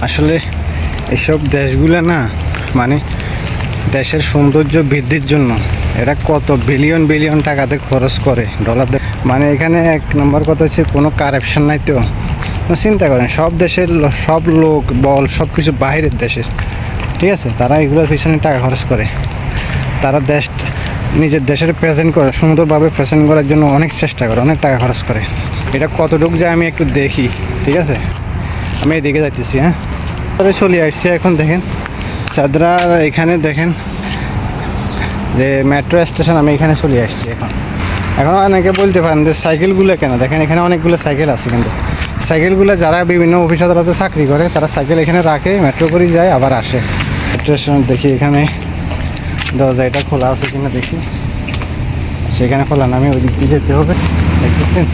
আসলে এসব দেশগুলো না মানে দেশের সৌন্দর্য বৃদ্ধির জন্য এরা কত বিলিয়ন বিলিয়ন টাকাতে খরচ করে ডলার মানে এখানে এক নম্বর কথা হচ্ছে কোনো কারাপশন নাই তো। চিন্তা করেন, সব দেশের সব লোক, বল সব কিছু বাইরের দেশের। ঠিক আছে? তারা এগুলোর পিছনে টাকা খরচ করে। তারা দেশ, নিজের দেশের প্রেজেন্ট করে, সুন্দরভাবে প্রেজেন্ট করার জন্য অনেক চেষ্টা করে, অনেক টাকা খরচ করে। এটা কতটুকু যায় আমি একটু দেখি, ঠিক আছে? আমি এদিকে যাইতেছি হ্যাঁ। তারপরে চলে আসছি এখন, দেখেন। সাদরা এখানে দেখেন যে মেট্রো স্টেশন আমি এখানে চলে আসছি এখন। এখন অনেকে বলতে পারেন যে সাইকেলগুলো কেন? দেখেন, এখানে অনেকগুলো সাইকেল আছে কিন্তু। সাইকেলগুলো যারা বিভিন্ন অফিস আদালতে চাকরি করে, তারা সাইকেল এখানে রাখে মেট্রো করে যায়, আবার আসে। মেট্রো স্টেশন দেখি এখানে দরজা এটা খোলা আছে কিনা দেখি। সেখানে খোলা না, আমি ওই দিক দিয়ে যেতে হবে। দেখতেছেন?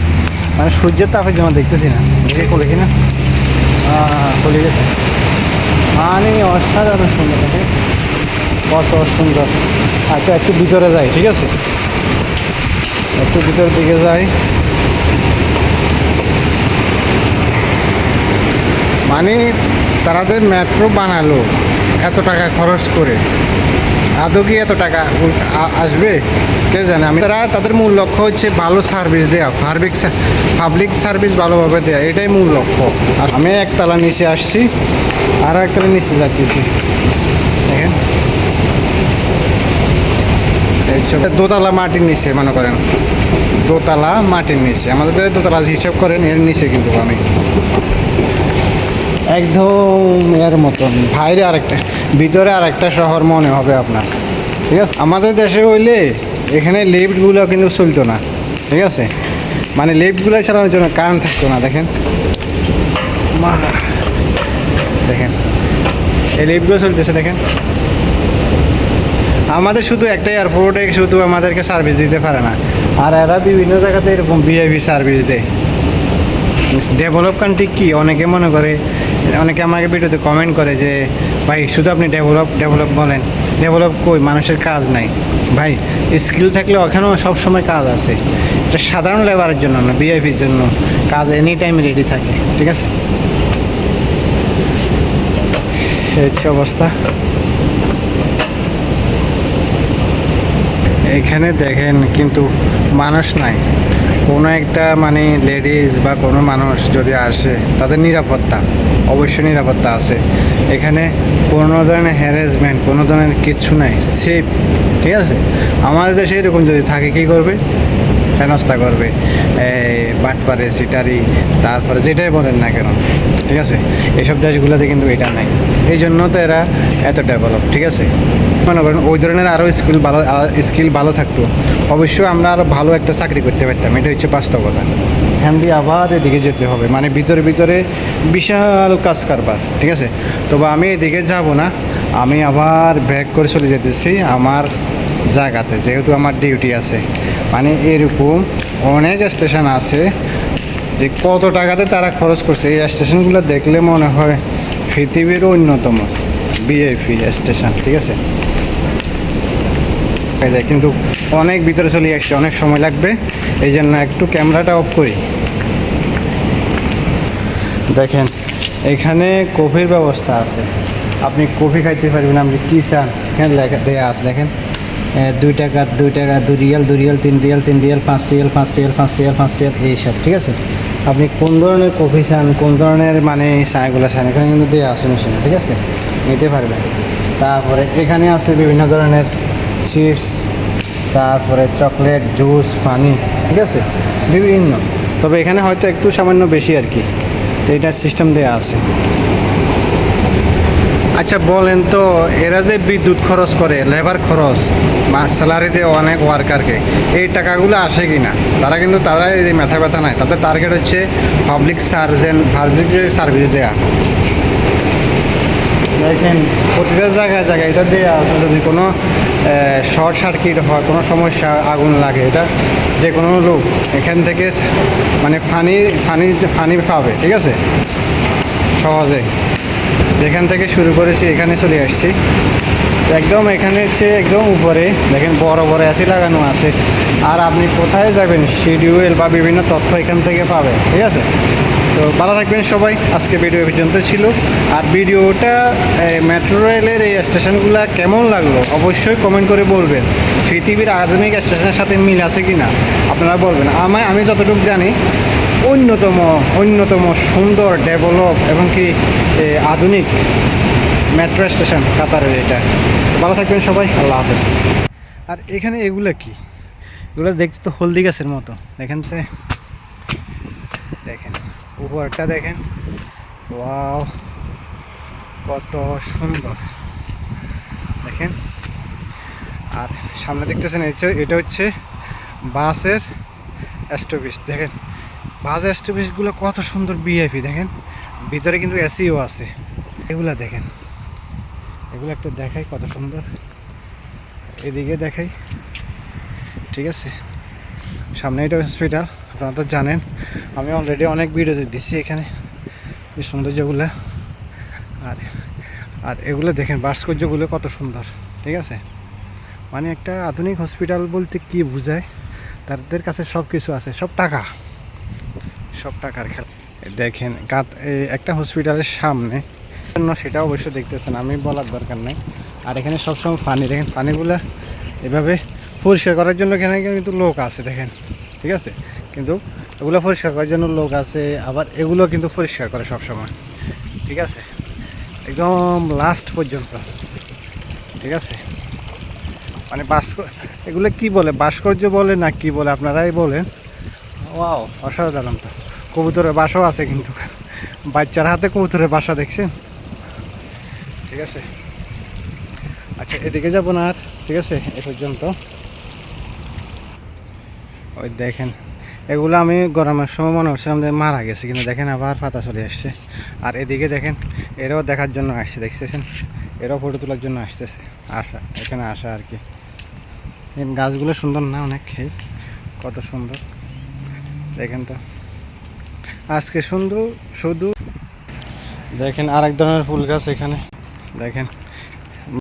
মানে সূর্যের তাপের জন্য দেখতেছি না। দেখে খুলে কিনা? খুলে গেছে। মানে অসাধারণ সুন্দর কত সুন্দর। আচ্ছা একটু ভিতরে যাই, ঠিক আছে? একটু ভিতরের দিকে যাই। মানে তারাদের মেট্রো বানালো এত টাকা খরচ করে। আদৌ কি এত টাকা আসবে? কে জানে? আমি তারা তাদের মূল লক্ষ্য হচ্ছে ভালো সার্ভিস দেওয়া পাবলিক পাবলিক সার্ভিস ভালোভাবে দেওয়া এটাই মূল লক্ষ্য। আর আমি একতলা নিচে আসছি আরও একতলা নিচে যাচ্ছি। দেখেন। দোতলা মাটির নিচে, মনে করেন। দোতলা মাটির নিচে। আমাদের দোতলা হিসাব করেন, এর নিচে কিন্তু আমি। একদম এর মতন। বাইরে আরেকটা ভিতরে আরেকটা শহর মনে হবে আপনার। ঠিক আছে? আমাদের দেশে হইলে এখানে লিফটগুলো কিন্তু চলতো না, ঠিক আছে? মানে লিফটগুলো চালানোর জন্য কারেন্ট থাকতো না, দেখেন। দেখেন। এই লিফটগুলো চলতেছে, দেখেন। আমাদের শুধু একটা এয়ারপোর্টে শুধু আমাদেরকে সার্ভিস দিতে পারে না, আর এরা বিভিন্ন জায়গাতে এরকম ভিআইপি সার্ভিস দেয়। ডেভেলপ কান্ট্রি কি? অনেকে মনে করে অনেকে আমাকে ভিডিওতে কমেন্ট করে যে, ভাই, শুধু আপনি ডেভেলপ ডেভেলপ বলেন। ডেভেলপ কই? মানুষের কাজ নাই। ভাই স্কিল থাকলে ওখানেও সব সময় কাজ আছে। এটা সাধারণ লেবারের জন্য না ভিআইপির জন্য। কাজ এনি টাইম রেডি থাকে, ঠিক আছে? অবস্থা। এখানে দেখেন কিন্তু মানুষ নাই। কোনো একটা মানে লেডিস বা কোনো মানুষ যদি আসে, তাদের নিরাপত্তা। অবশ্যই নিরাপত্তা আছে। এখানে কোনো ধরনের হ্যারাসমেন্ট কোনো ধরনের কিচ্ছু নাই। সেফ ঠিক আছে? আমাদের দেশে এরকম যদি থাকে, কী করবে? হেনস্থা করবে। বাটপারে, সিটারি, তারপরে যেটাই বলেন না কেন, ঠিক আছে? এসব দেশগুলোতে কিন্তু এটা নাই। এই জন্য তো এরা এত ডেভেলপ ঠিক আছে? মনে করেন ওই ধরনের আরও স্কিল ভালো স্কিল ভালো থাকতো। অবশ্যই আমরা আরও ভালো একটা চাকরি করতে পারতাম। এটা হচ্ছে বাস্তবতা। এখান দিয়ে আবার এদিকে যেতে হবে। মানে ভিতরে ভিতরে বিশাল কাজ কারবার, ঠিক আছে? তবে আমি এদিকে যাব না, আমি আবার ব্যাক করে চলে যেতেছি আমার জায়গাতে, যেহেতু আমার ডিউটি আছে। মানে এরকম অনেক স্টেশন আছে যে কত টাকাতে তারা খরচ করছে। এই স্টেশনগুলো দেখলে মনে হয় পৃথিবীর অন্যতম বিএপি স্টেশন ঠিক আছে? এই যে কিন্তু অনেক ভিতরে চলে আসছে, অনেক সময় লাগবে। এই জন্য একটু ক্যামেরাটা অফ করি। দেখেন, এখানে কফির ব্যবস্থা আছে। আপনি কফি খাইতে পারবেন, আপনি কী চান? এখানে লেখা দেওয়া আছে, দেখেন। দুই টাকা দুই টাকা, দুই রিয়াল দুই রিয়াল, তিন রিয়াল তিন রিয়াল, পাঁচ রিয়াল পাঁচ রিয়াল পাঁচ রিয়াল পাঁচ রিয়াল এইসব ঠিক আছে? আপনি কোন ধরনের কফি চান, কোন ধরনের মানে চাগুলো চান, এখানে কিন্তু দেওয়া আছে মেশিনে ঠিক আছে? নিতে পারবেন। তারপরে এখানে আছে বিভিন্ন ধরনের চিপস, তারপরে চকলেট, জুস, পানি, ঠিক আছে? বিভিন্ন। তবে এখানে হয়তো একটু সামান্য বেশি আর কি। তো এটার সিস্টেম দেওয়া আছে। আচ্ছা বলেন তো, এরা যে বিদ্যুৎ খরচ করে লেবার খরচ বা স্যালারি দেয় অনেক ওয়ার্কারকে এই টাকাগুলো আসে কি না তারা কিন্তু তারা এই মাথা ব্যথা নাই। তাদের টার্গেট হচ্ছে পাবলিক সার্জেন পাবলিক যে সার্ভিস দেয়া। দেখেন, প্রতিটা জায়গায় জায়গায় এটা দেওয়া আছে। যদি কোনো শর্ট সার্কিট হয়, কোনো সমস্যা, আগুন লাগে, এটা যে কোনো লোক এখান থেকে মানে পানি পানি ফানি পাবে, ঠিক আছে? সহজে। যেখান থেকে শুরু করেছি, এখানে চলে আসছি। একদম এখানে হচ্ছে একদম উপরে, দেখেন বড় বড় এসি লাগানো আছে। আর আপনি কোথায় যাবেন? শিডিউল বা বিভিন্ন তথ্য এখান থেকে পাবেন, ঠিক আছে? তো ভালো থাকবেন সবাই। আজকে ভিডিও পর্যন্ত ছিল। আর ভিডিওটা মেট্রো রেলের এই স্টেশনগুলো কেমন লাগল অবশ্যই কমেন্ট করে বলবেন। পৃথিবীর আধুনিক স্টেশনের সাথে মিল আছে কি না আপনারা বলবেন। আমায়, আমি যতটুকু জানি, অন্যতম অন্যতম সুন্দর ডেভেলপ এবং কি আধুনিক মেট্রো স্টেশন কাতারের এটা। ভালো থাকবেন সবাই, আল্লাহ হাফেজ। আর এখানে এগুলো কি? এগুলো দেখতে তো হলদি গাছের মতো। দেখেন সে উপরটা দেখেন। ওয়াও, কত সুন্দর। দেখেন, আর সামনে দেখতেছেন এটা হচ্ছে বাসের স্টপিস দেখেন, বাসের স্টপিসগুলো কত সুন্দর বিআইপি দেখেন। ভিতরে কিন্তু এসিও আছে। এগুলা দেখেন, এগুলো একটা দেখাই কত সুন্দর। এদিকে দেখাই, ঠিক আছে। সামনে এটা হসপিটাল আপনারা তো জানেন, আমি অলরেডি অনেক ভিডিও দিচ্ছি এখানে, এই সৌন্দর্যগুলো। আর আর এগুলো দেখেন, ভাস্কর্যগুলো কত সুন্দর, ঠিক আছে? মানে একটা আধুনিক হসপিটাল বলতে কি বোঝায়? তাদের কাছে সব কিছু আছে, সব টাকা। সব টাকার খেলা। দেখেন কাত একটা হসপিটালের সামনে, জন্য সেটা অবশ্য দেখতেছেন, আমি বলার দরকার নেই। আর এখানে সবসময় পানি, দেখেন পানিগুলো এভাবে পরিষ্কার করার জন্য এখানে কিন্তু লোক আছে, দেখেন, ঠিক আছে? কিন্তু এগুলো পরিষ্কার করার জন্য লোক আছে, আবার এগুলো কিন্তু পরিষ্কার করে সবসময়। ঠিক আছে? একদম লাস্ট পর্যন্ত। ঠিক আছে? মানে ভাস্কর, এগুলো কি বলে? ভাস্কর্য বলে না কি বলে? আপনারাই বলেন। ওয়াও, অসাধারণ তো। কবুতরের বাসাও আছে কিন্তু। বাচ্চার হাতে কবুতরের বাসা দেখছেন? ঠিক আছে? আচ্ছা এদিকে যাব না আর। ঠিক আছে? এ পর্যন্ত। ওই দেখেন। এগুলো আমি গরমের সময় মনে হচ্ছিলাম যে মারা গেছে কিন্তু দেখেন আবার পাতা চলে আসছে। আর এদিকে দেখেন, এরাও দেখার জন্য আসছে, দেখতেছেন? এরাও ফটো তোলার জন্য আসতেছে। আসা, এখানে আসা আর কি। গাছগুলো সুন্দর না অনেক খেয়ে? কত সুন্দর। দেখেন তো। আজকে সুন্দর শুধু দেখেন আরেক ধরনের ফুল গাছ এখানে। দেখেন।